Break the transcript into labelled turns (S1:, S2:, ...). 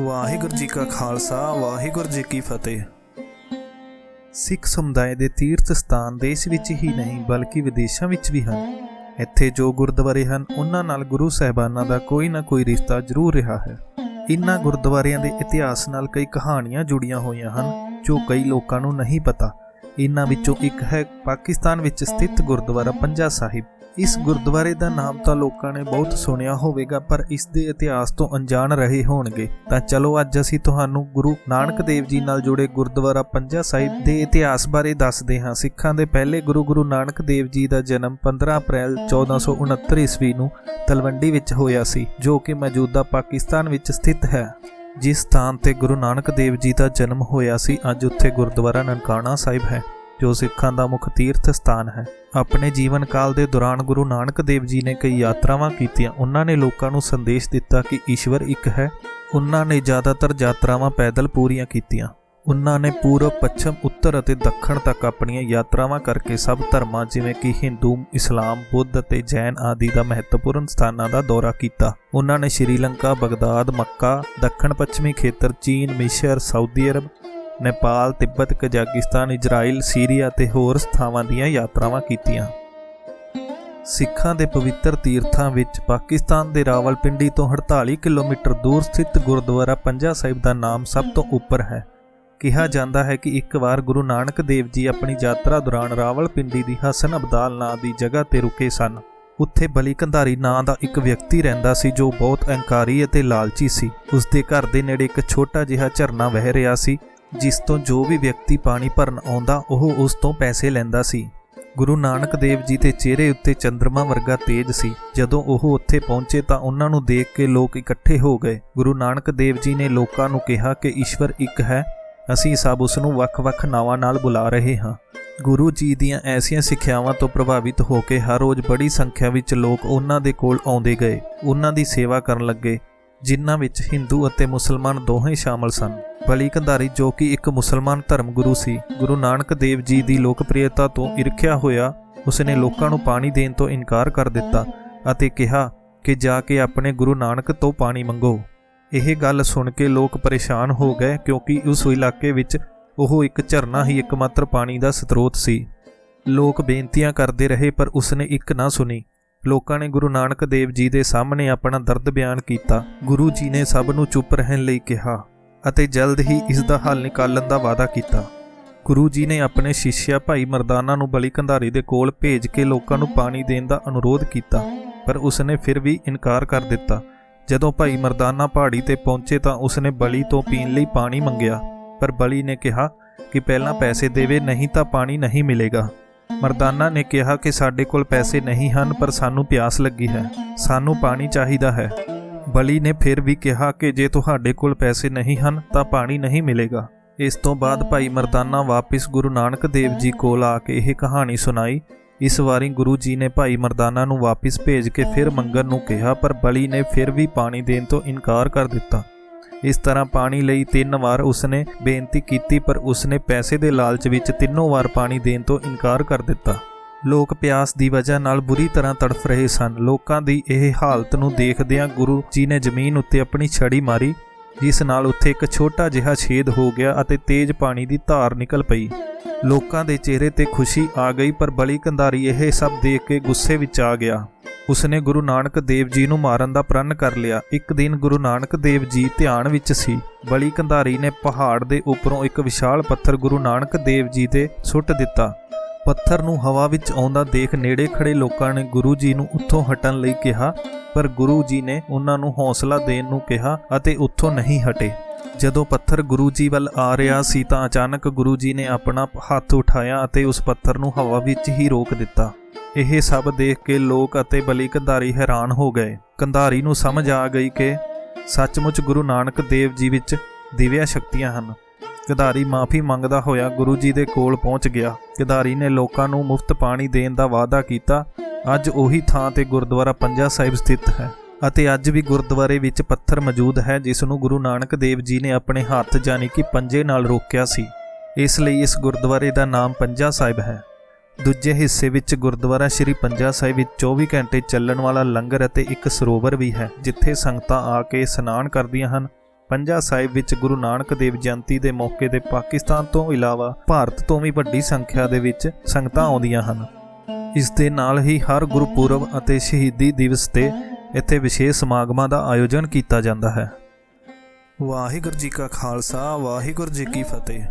S1: ਵਾਹਿਗੁਰੂ ਜੀ ਕਾ ਖਾਲਸਾ, ਵਾਹਿਗੁਰੂ ਜੀ ਕੀ ਫਤਿਹ। ਸਿੱਖ ਸਮੁਦਾਇ ਦੇ ਤੀਰਥ ਸਥਾਨ ਦੇਸ਼ ਵਿੱਚ ਹੀ ਨਹੀਂ, ਬਲਕਿ ਵਿਦੇਸ਼ਾਂ ਵਿੱਚ ਵੀ ਹਨ। ਇੱਥੇ ਜੋ ਗੁਰਦੁਆਰੇ ਹਨ, ਉਹਨਾਂ ਨਾਲ ਗੁਰੂ ਸਾਹਿਬਾਨਾਂ ਦਾ ਕੋਈ ਨਾ ਕੋਈ ਰਿਸ਼ਤਾ ਜ਼ਰੂਰ ਰਿਹਾ ਹੈ। ਇਨ੍ਹਾਂ ਗੁਰਦੁਆਰਿਆਂ ਦੇ ਇਤਿਹਾਸ ਨਾਲ ਕਈ ਕਹਾਣੀਆਂ ਜੁੜੀਆਂ ਹੋਈਆਂ ਹਨ, ਜੋ ਕਈ ਲੋਕਾਂ ਨੂੰ ਨਹੀਂ ਪਤਾ। ਇਨ੍ਹਾਂ ਵਿੱਚੋਂ ਇੱਕ ਹੈ ਪਾਕਿਸਤਾਨ ਵਿੱਚ ਸਥਿਤ ਗੁਰਦੁਆਰਾ ਪੰਜਾ ਸਾਹਿਬ। ਇਸ ਗੁਰਦੁਆਰੇ ਦਾ ਨਾਮ ਤਾਂ ਲੋਕਾਂ ਨੇ ਬਹੁਤ ਸੁਣਿਆ ਹੋਵੇਗਾ, ਪਰ ਇਸ ਦੇ ਇਤਿਹਾਸ ਤੋਂ ਅਣਜਾਣ ਰਹੇ ਹੋਣਗੇ। ਤਾਂ ਚਲੋ, ਅੱਜ ਅਸੀਂ ਤੁਹਾਨੂੰ ਗੁਰੂ ਨਾਨਕ ਦੇਵ ਜੀ ਨਾਲ ਜੁੜੇ ਗੁਰਦੁਆਰਾ ਪੰਜਾ ਸਾਹਿਬ ਦੇ ਇਤਿਹਾਸ ਬਾਰੇ ਦੱਸਦੇ ਹਾਂ। ਸਿੱਖਾਂ ਦੇ ਪਹਿਲੇ ਗੁਰੂ ਗੁਰੂ ਨਾਨਕ ਦੇਵ ਜੀ ਦਾ ਜਨਮ 15 ਅਪ੍ਰੈਲ 1469 ਈਸਵੀ ਨੂੰ ਤਲਵੰਡੀ ਵਿੱਚ ਹੋਇਆ ਸੀ, ਜੋ ਕਿ ਮੌਜੂਦਾ ਪਾਕਿਸਤਾਨ ਵਿੱਚ ਸਥਿਤ ਹੈ। ਜਿਸ ਸਥਾਨ ਤੇ ਗੁਰੂ ਨਾਨਕ ਦੇਵ ਜੀ ਦਾ ਜਨਮ ਹੋਇਆ ਸੀ, ਅੱਜ ਉੱਥੇ ਗੁਰਦੁਆਰਾ ਨਨਕਾਣਾ ਸਾਹਿਬ ਹੈ। ਜੋ ਸਿੱਖਾਂ ਦਾ ਮੁੱਖ ਤੀਰਥ ਸਥਾਨ ਹੈ। ਆਪਣੇ ਜੀਵਨ ਕਾਲ ਦੇ ਦੌਰਾਨ ਗੁਰੂ ਨਾਨਕ ਦੇਵ ਜੀ ਨੇ ਕਈ ਯਾਤਰਾਵਾਂ ਕੀਤੀਆਂ। ਉਹਨਾਂ ਨੇ ਲੋਕਾਂ ਨੂੰ ਸੰਦੇਸ਼ ਦਿੱਤਾ ਕਿ ਈਸ਼ਵਰ ਇੱਕ ਹੈ। ਉਹਨਾਂ ਨੇ ਜ਼ਿਆਦਾਤਰ ਯਾਤਰਾਵਾਂ ਪੈਦਲ ਪੂਰੀਆਂ ਕੀਤੀਆਂ। ਉਹਨਾਂ ਨੇ ਪੂਰਬ, ਪੱਛਮ, ਉੱਤਰ ਅਤੇ ਦੱਖਣ ਤੱਕ ਆਪਣੀਆਂ ਯਾਤਰਾਵਾਂ ਕਰਕੇ ਸਭ ਧਰਮਾਂ ਜਿਵੇਂ ਕਿ ਹਿੰਦੂ, ਇਸਲਾਮ, ਬੁੱਧ ਅਤੇ ਜੈਨ ਆਦਿ ਦਾ ਮਹੱਤਵਪੂਰਨ ਸਥਾਨਾਂ ਦਾ ਦੌਰਾ ਕੀਤਾ। ਉਹਨਾਂ ਨੇ ਸ਼੍ਰੀਲੰਕਾ, ਬਗਦਾਦ, ਮੱਕਾ ਦੱਖਣ ਪੱਛਮੀ ਖੇਤਰ, ਚੀਨ, ਮਿਸ਼ਰ, ਸਾਊਦੀ ਅਰਬ Nepal, Tibet, Kazakhstan, Israel, Syria ਤੇ ਹੋਰ ਸਥਾਵਾਂ ਦੀਆਂ ਯਾਤਰਾਵਾਂ ਕੀਤੀਆਂ। ਸਿੱਖਾਂ ਦੇ ਪਵਿੱਤਰ ਤੀਰਥਾਂ ਵਿੱਚ ਪਾਕਿਸਤਾਨ ਦੇ ਰਾਵਲਪਿੰਡੀ ਤੋਂ 48 ਕਿਲੋਮੀਟਰ ਦੂਰ ਸਥਿਤ ਗੁਰਦੁਆਰਾ ਪੰਜਾ ਸਾਹਿਬ ਦਾ ਨਾਮ ਸਭ ਤੋਂ ਉੱਪਰ ਹੈ। ਕਿਹਾ ਜਾਂਦਾ ਹੈ ਕਿ ਇੱਕ ਵਾਰ ਗੁਰੂ ਨਾਨਕ ਦੇਵ ਜੀ ਆਪਣੀ ਯਾਤਰਾ ਦੌਰਾਨ ਰਾਵਲਪਿੰਡੀ ਦੀ ਹਸਨ ਅਬਦਾਲ ਨਾਂ ਦੀ ਜਗ੍ਹਾ ਤੇ ਰੁਕੇ ਸਨ। ਉੱਥੇ ਬਲੀ ਕੰਧਾਰੀ ਨਾਂ ਦਾ ਇੱਕ ਵਿਅਕਤੀ ਰਹਿੰਦਾ ਸੀ ਜੋ ਬਹੁਤ ਅਹੰਕਾਰੀ ਅਤੇ ਲਾਲਚੀ ਸੀ। ਉਸ ਦੇ ਘਰ ਦੇ ਨੇੜੇ ਇੱਕ ਛੋਟਾ ਜਿਹਾ ਝਰਨਾ ਵਹਿ ਰਿਹਾ ਸੀ। ਜਿਸ ਤੋਂ ਜੋ ਵੀ ਵਿਅਕਤੀ ਪਾਣੀ ਭਰਨ ਆਉਂਦਾ, ਉਹ ਉਸ ਤੋਂ ਪੈਸੇ ਲੈਂਦਾ ਸੀ। ਗੁਰੂ ਨਾਨਕ ਦੇਵ ਜੀ ਦੇ ਚਿਹਰੇ ਉੱਤੇ ਚੰ드ਰਮਾ ਵਰਗਾ ਤੇਜ ਸੀ। ਜਦੋਂ ਉਹ ਉੱਥੇ ਪਹੁੰਚੇ ਤਾਂ ਉਹਨਾਂ ਨੂੰ ਦੇਖ ਕੇ ਲੋਕ ਇਕੱਠੇ ਹੋ ਗਏ। ਗੁਰੂ ਨਾਨਕ ਦੇਵ ਜੀ ਨੇ ਲੋਕਾਂ ਨੂੰ ਕਿਹਾ ਕਿ ਈਸ਼ਵਰ ਇੱਕ ਹੈ। ਅਸੀਂ ਸਭ ਉਸ ਨੂੰ ਵੱਖ-ਵੱਖ ਨਾਵਾਂ ਨਾਲ ਬੁਲਾ ਰਹੇ ਹਾਂ। ਗੁਰੂ ਜੀ ਦੀਆਂ ਐਸੀਆਂ ਸਿੱਖਿਆਵਾਂ ਤੋਂ ਪ੍ਰਭਾਵਿਤ ਹੋ ਕੇ ਹਰ ਰੋਜ਼ ਬੜੀ ਸੰਖਿਆ ਵਿੱਚ ਲੋਕ ਉਹਨਾਂ ਦੇ ਕੋਲ ਆਉਂਦੇ ਗਏ। ਉਹਨਾਂ ਦੀ ਸੇਵਾ ਕਰਨ ਲੱਗੇ, ਜਿਨ੍ਹਾਂ ਵਿੱਚ ਹਿੰਦੂ ਅਤੇ ਮੁਸਲਮਾਨ ਦੋਹੇ ਸ਼ਾਮਲ ਸਨ। ਬਲੀ ਕੰਧਾਰੀ ਜੋ ਕਿ ਇੱਕ ਮੁਸਲਮਾਨ ਧਰਮ ਗੁਰੂ ਸੀ, ਗੁਰੂ ਨਾਨਕ ਦੇਵ ਜੀ ਦੀ ਲੋਕਪ੍ਰਿਯਤਾ ਤੋਂ ਈਰਖਿਆ ਹੋਇਆ, ਉਸਨੇ ਲੋਕਾਂ ਨੂੰ ਪਾਣੀ ਦੇਣ ਤੋਂ ਇਨਕਾਰ ਕਰ ਦਿੱਤਾ ਅਤੇ ਕਿਹਾ ਕਿ ਜਾ ਕੇ ਆਪਣੇ ਗੁਰੂ ਨਾਨਕ ਤੋਂ ਪਾਣੀ ਮੰਗੋ। ਇਹ ਗੱਲ ਸੁਣ ਕੇ ਲੋਕ ਪਰੇਸ਼ਾਨ ਹੋ ਗਏ ਕਿਉਂਕਿ ਉਸ ਇਲਾਕੇ ਵਿੱਚ ਉਹ ਇੱਕ ਝਰਨਾ ਹੀ ਇੱਕਮਾਤਰ ਪਾਣੀ ਦਾ ਸਰੋਤ ਸੀ। ਲੋਕ ਬੇਨਤੀਆਂ ਕਰਦੇ ਰਹੇ ਪਰ ਉਸਨੇ ਇੱਕ ਨਾ ਸੁਣੀ। ਲੋਕਾਂ ਨੇ ਗੁਰੂ ਨਾਨਕ ਦੇਵ ਜੀ ਦੇ ਸਾਹਮਣੇ ਆਪਣਾ ਦਰਦ ਬਿਆਨ ਕੀਤਾ। ਗੁਰੂ ਜੀ ਨੇ ਸਭ ਨੂੰ ਚੁੱਪ ਰਹਿਣ ਲਈ ਕਿਹਾ। ਅਤੇ ਜਲਦ ਹੀ ਇਸ ਦਾ ਹੱਲ ਨਿਕਾਲਣ ਦਾ ਵਾਅਦਾ ਕੀਤਾ। ਗੁਰੂ ਜੀ ਨੇ ਆਪਣੇ ਸ਼ਿਸ਼ਿਆ ਭਾਈ ਮਰਦਾਨਾ ਨੂੰ ਬਲੀ ਕੰਧਾਰੀ ਦੇ ਕੋਲ ਭੇਜ ਕੇ ਲੋਕਾਂ ਨੂੰ ਪਾਣੀ ਦੇਣ ਦਾ ਅਨੁਰੋਧ ਕੀਤਾ, ਪਰ ਉਸਨੇ ਫਿਰ ਵੀ ਇਨਕਾਰ ਕਰ ਦਿੱਤਾ। ਜਦੋਂ ਭਾਈ ਮਰਦਾਨਾ ਪਹਾੜੀ ਤੇ ਪਹੁੰਚੇ ਤਾਂ ਉਸਨੇ ਬਲੀ ਤੋਂ ਪੀਣ ਲਈ ਪਾਣੀ ਮੰਗਿਆ, ਪਰ ਬਲੀ ਨੇ ਕਿਹਾ ਕਿ ਪਹਿਲਾਂ ਪੈਸੇ ਦੇਵੇ, ਨਹੀਂ ਤਾਂ ਪਾਣੀ ਨਹੀਂ ਮਿਲੇਗਾ। ਮਰਦਾਨਾ ਨੇ ਕਿਹਾ ਕਿ ਸਾਡੇ ਕੋਲ ਪੈਸੇ ਨਹੀਂ ਹਨ, ਪਰ ਸਾਨੂੰ ਪਿਆਸ ਲੱਗੀ ਹੈ। ਸਾਨੂੰ ਪਾਣੀ ਚਾਹੀਦਾ ਹੈ। ਬਲੀ ਨੇ ਫਿਰ ਵੀ ਕਿਹਾ ਕਿ ਜੇ ਤੁਹਾਡੇ ਕੋਲ ਪੈਸੇ ਨਹੀਂ ਹਨ, ਤਾਂ ਪਾਣੀ ਨਹੀਂ ਮਿਲੇਗਾ। ਇਸ ਤੋਂ ਬਾਅਦ ਭਾਈ ਮਰਦਾਨਾ ਵਾਪਿਸ ਗੁਰੂ ਨਾਨਕ ਦੇਵ ਜੀ ਕੋਲ ਆ ਕੇ ਇਹ ਕਹਾਣੀ ਸੁਣਾਈ। ਇਸ ਵਾਰੀ ਗੁਰੂ ਜੀ ਨੇ ਭਾਈ ਮਰਦਾਨਾ ਨੂੰ ਵਾਪਿਸ ਭੇਜ ਕੇ ਫਿਰ ਮੰਗਣ ਨੂੰ ਕਿਹਾ, ਪਰ ਬਲੀ ਨੇ ਫਿਰ ਵੀ ਪਾਣੀ ਦੇਣ ਤੋਂ ਇਨਕਾਰ ਕਰ ਦਿੱਤਾ। ਇਸ ਤਰ੍ਹਾਂ ਪਾਣੀ ਲਈ ਤਿੰਨ ਵਾਰ ਉਸਨੇ ਬੇਨਤੀ ਕੀਤੀ, ਪਰ ਉਸਨੇ ਪੈਸੇ ਦੇ ਲਾਲਚ ਵਿੱਚ ਤਿੰਨੋਂ ਵਾਰ ਪਾਣੀ ਦੇਣ ਤੋਂ ਇਨਕਾਰ ਕਰ ਦਿੱਤਾ। ਲੋਕ ਪਿਆਸ ਦੀ ਵਜ੍ਹਾ ਨਾਲ ਬੁਰੀ ਤਰ੍ਹਾਂ ਤੜਫ ਰਹੇ ਸਨ। ਲੋਕਾਂ ਦੀ ਇਹ ਹਾਲਤ ਨੂੰ ਦੇਖਦਿਆਂ ਗੁਰੂ ਜੀ ਨੇ ਜ਼ਮੀਨ ਉੱਤੇ ਆਪਣੀ ਛੜੀ ਮਾਰੀ, ਜਿਸ ਨਾਲ ਉੱਥੇ ਇੱਕ ਛੋਟਾ ਜਿਹਾ ਛੇਦ ਹੋ ਗਿਆ ਅਤੇ ਤੇਜ਼ ਪਾਣੀ ਦੀ ਧਾਰ ਨਿਕਲ ਪਈ। ਲੋਕਾਂ ਦੇ ਚਿਹਰੇ ਤੇ ਖੁਸ਼ੀ ਆ ਗਈ, ਪਰ ਬਲੀ ਕੰਧਾਰੀ ਇਹ ਸਭ ਦੇਖ ਕੇ ਗੁੱਸੇ ਵਿੱਚ ਆ ਗਿਆ। ਉਸਨੇ ਗੁਰੂ ਨਾਨਕ ਦੇਵ ਜੀ ਨੂੰ ਮਾਰਨ ਦਾ ਪ੍ਰਣ ਕਰ ਲਿਆ। ਇੱਕ ਦਿਨ ਗੁਰੂ ਨਾਨਕ ਦੇਵ ਜੀ ਧਿਆਨ ਵਿੱਚ ਸੀ। ਬਲੀ ਕੰਧਾਰੀ ਨੇ ਪਹਾੜ ਦੇ ਉੱਪਰੋਂ ਇੱਕ ਵਿਸ਼ਾਲ ਪੱਥਰ ਗੁਰੂ ਨਾਨਕ ਦੇਵ ਜੀ ਤੇ ਸੁੱਟ ਦਿੱਤਾ। ਪੱਥਰ ਨੂੰ ਹਵਾ ਵਿੱਚ ਆਉਂਦਾ ਦੇਖ ਨੇੜੇ ਖੜੇ ਲੋਕਾਂ ਨੇ ਗੁਰੂ ਜੀ ਨੂੰ ਉੱਥੋਂ ਹਟਣ ਲਈ ਕਿਹਾ, ਪਰ ਗੁਰੂ ਜੀ ਨੇ ਉਹਨਾਂ ਨੂੰ ਹੌਸਲਾ ਦੇਣ ਨੂੰ ਕਿਹਾ ਅਤੇ ਉੱਥੋਂ ਨਹੀਂ ਹਟੇ। ਜਦੋਂ ਪੱਥਰ ਗੁਰੂ ਜੀ ਵੱਲ ਆ ਰਿਹਾ ਸੀ ਤਾਂ ਅਚਾਨਕ ਗੁਰੂ ਜੀ ਨੇ ਆਪਣਾ ਹੱਥ ਉਠਾਇਆ ਅਤੇ ਉਸ ਪੱਥਰ ਨੂੰ ਹਵਾ ਵਿੱਚ ਹੀ ਰੋਕ ਦਿੱਤਾ। ਇਹ ਸਭ ਦੇਖ ਕੇ ਲੋਕ ਅਤੇ ਬਲੀ ਕੰਧਾਰੀ ਹੈਰਾਨ ਹੋ ਗਏ। ਕੰਧਾਰੀ ਨੂੰ ਸਮਝ ਆ ਗਈ ਕਿ ਸੱਚਮੁੱਚ ਗੁਰੂ ਨਾਨਕ ਦੇਵ ਜੀ ਵਿੱਚ ਦਿਵਿਆ ਸ਼ਕਤੀਆਂ ਹਨ। ਕੰਧਾਰੀ ਮਾਫੀ ਮੰਗਦਾ ਹੋਇਆ ਗੁਰੂ ਜੀ ਦੇ ਕੋਲ ਪਹੁੰਚ ਗਿਆ। ਕੰਧਾਰੀ ਨੇ ਲੋਕਾਂ ਨੂੰ ਮੁਫਤ ਪਾਣੀ ਦੇਣ ਦਾ ਵਾਅਦਾ ਕੀਤਾ। ਅੱਜ ਉਹੀ ਥਾਂ ਤੇ ਗੁਰਦੁਆਰਾ ਪੰਜਾ ਸਾਹਿਬ ਸਥਿਤ ਹੈ ਅਤੇ ਅੱਜ ਵੀ ਗੁਰਦੁਆਰੇ ਵਿੱਚ ਪੱਥਰ ਮੌਜੂਦ ਹੈ, ਜਿਸ ਨੂੰ ਗੁਰੂ ਨਾਨਕ ਦੇਵ ਜੀ ਨੇ ਆਪਣੇ ਹੱਥ ਜਾਨੀ ਕਿ ਪੰਜੇ ਨਾਲ ਰੋਕਿਆ ਸੀ। ਇਸ ਲਈ ਇਸ ਗੁਰਦੁਆਰੇ ਦਾ ਨਾਮ ਪੰਜਾ ਸਾਹਿਬ ਹੈ। ਦੂਜੇ ਹਿੱਸੇ ਵਿੱਚ ਗੁਰਦੁਆਰਾ ਸ਼੍ਰੀ ਪੰਜਾ ਸਾਹਿਬ ਵਿੱਚ 24 ਘੰਟੇ ਚੱਲਣ ਵਾਲਾ ਲੰਗਰ ਅਤੇ ਇੱਕ ਸਰੋਵਰ ਵੀ ਹੈ, ਜਿੱਥੇ ਸੰਗਤਾਂ ਆ ਕੇ ਇਸ਼ਨਾਨ ਕਰਦੀਆਂ ਹਨ। ਪੰਜਾ ਸਾਹਿਬ ਵਿੱਚ ਗੁਰੂ ਨਾਨਕ ਦੇਵ ਜਯੰਤੀ ਦੇ ਮੌਕੇ ਤੇ ਪਾਕਿਸਤਾਨ ਤੋਂ ਇਲਾਵਾ ਭਾਰਤ ਤੋਂ ਵੀ ਵੱਡੀ ਸੰਖਿਆ ਦੇ ਵਿੱਚ ਸੰਗਤਾਂ ਆਉਂਦੀਆਂ ਹਨ। ਇਸ ਦੇ ਨਾਲ ਹੀ ਹਰ ਗੁਰਪੁਰਬ ਅਤੇ ਸ਼ਹੀਦੀ ਦਿਵਸ ਤੇ ਇੱਥੇ ਵਿਸ਼ੇਸ਼ ਸਮਾਗਮਾਂ ਦਾ ਆਯੋਜਨ ਕੀਤਾ ਜਾਂਦਾ ਹੈ। ਵਾਹਿਗੁਰੂ ਜੀ ਕਾ ਖਾਲਸਾ, ਵਾਹਿਗੁਰੂ ਜੀ ਕੀ ਫਤਿਹ।